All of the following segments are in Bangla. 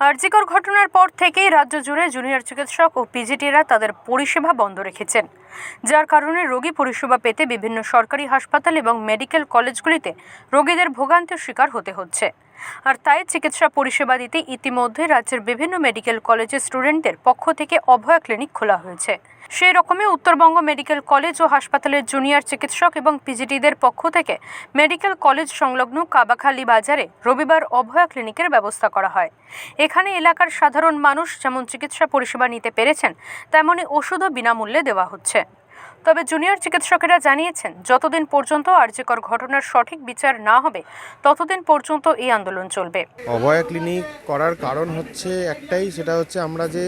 আরজিকর ঘটনার পর থেকেই রাজ্য জুড়ে জুনিয়র চিকিৎসক ও পিজিটিরা তাদের পরিষেবা বন্ধ রেখেছেন। যার কারণে রোগী পরিষেবা পেতে বিভিন্ন সরকারি হাসপাতাল এবং মেডিকেল কলেজগুলিতে রোগীদের ভোগান্তির শিকার হতে হচ্ছে। আর তাই চিকিৎসা পরিষেবা দিতে ইতিমধ্যে রাজ্যের বিভিন্ন মেডিকেল কলেজের স্টুডেন্টদের পক্ষ থেকে অভয়া ক্লিনিক খোলা হয়েছে। সেই রকমই উত্তরবঙ্গ মেডিকেল কলেজ ও হাসপাতালের জুনিয়র চিকিৎসক এবং পিজিটিদের পক্ষ থেকে মেডিকেল কলেজ সংলগ্ন কাবাখালী বাজারে রবিবার অভয়া ক্লিনিকের ব্যবস্থা করা হয়। এখানে এলাকার সাধারণ মানুষ যেমন চিকিৎসা পরিষেবা নিতে পেরেছেন, তেমনি ওষুধও বিনামূল্যে দেওয়া হচ্ছে। তবে জুনিয়র চিকিৎসকেরা জানিয়েছেন, যতদিন পর্যন্ত আর্যকর ঘটনার সঠিক বিচার না হবে, ততদিন পর্যন্ত এই আন্দোলন চলবে। অভয়া ক্লিনিক করার কারণ হচ্ছে একটাই, সেটা হচ্ছে আমরা যে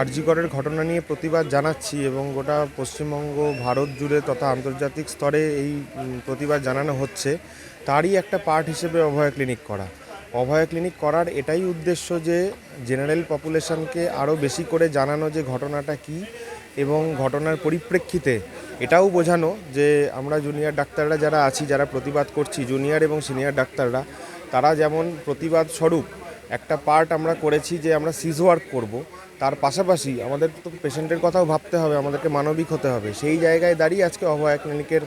আরজিকরের ঘটনা নিয়ে প্রতিবাদ জানাচ্ছি এবং গোটা পশ্চিমবঙ্গ, ভারত জুড়ে তথা আন্তর্জাতিক স্তরে এই প্রতিবাদ জানানো হচ্ছে, তারই একটা পার্ট হিসেবে অভয়া ক্লিনিক করা। অভয়া ক্লিনিক করার এটাই উদ্দেশ্য যে, জেনারেল পপুলেশনকে আরও বেশি করে জানানো যে ঘটনাটা কী এবং ঘটনার পরিপ্রেক্ষিতে এটাও বোঝানো যে আমরা জুনিয়র ডাক্তাররা যারা আছি, যারা প্রতিবাদ করছি জুনিয়র এবং সিনিয়র ডাক্তাররা, তারা যেমন প্রতিবাদ স্বরূপ একটা পার্ট আমরা করেছি যে আমরা সিজ ওয়ার্ক করব, তার পাশাপাশি আমাদের তো পেশেন্টের কথাও ভাবতে হবে, আমাদেরকে মানবিক হতে হবে। সেই জায়গায় দাঁড়িয়ে আজকে অভয়া ক্লিনিকের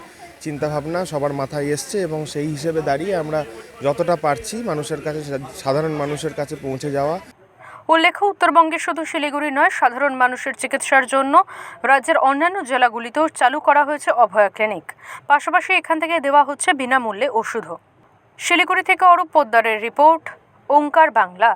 চিন্তাভাবনা সবার মাথায় এসছে এবং সেই হিসেবে দাঁড়িয়ে আমরা যতটা পারছি মানুষের কাছে, সাধারণ মানুষের কাছে পৌঁছে যাওয়া। উল্লেখ্য উত্তরবঙ্গে শুধু শিলিগুড়ি নয়, সাধারণ মানুষের চিকিৎসার জন্য রাজ্যের অন্যান্য জেলাগুলিতেও চালু করা হয়েছে অভয়া ক্লিনিক। পাশাপাশি এখান থেকে দেওয়া হচ্ছে বিনামূল্যে ওষুধও। শিলিগুড়ি থেকে অরূপ পোদ্দারের রিপোর্ট, ওঙ্কার বাংলা।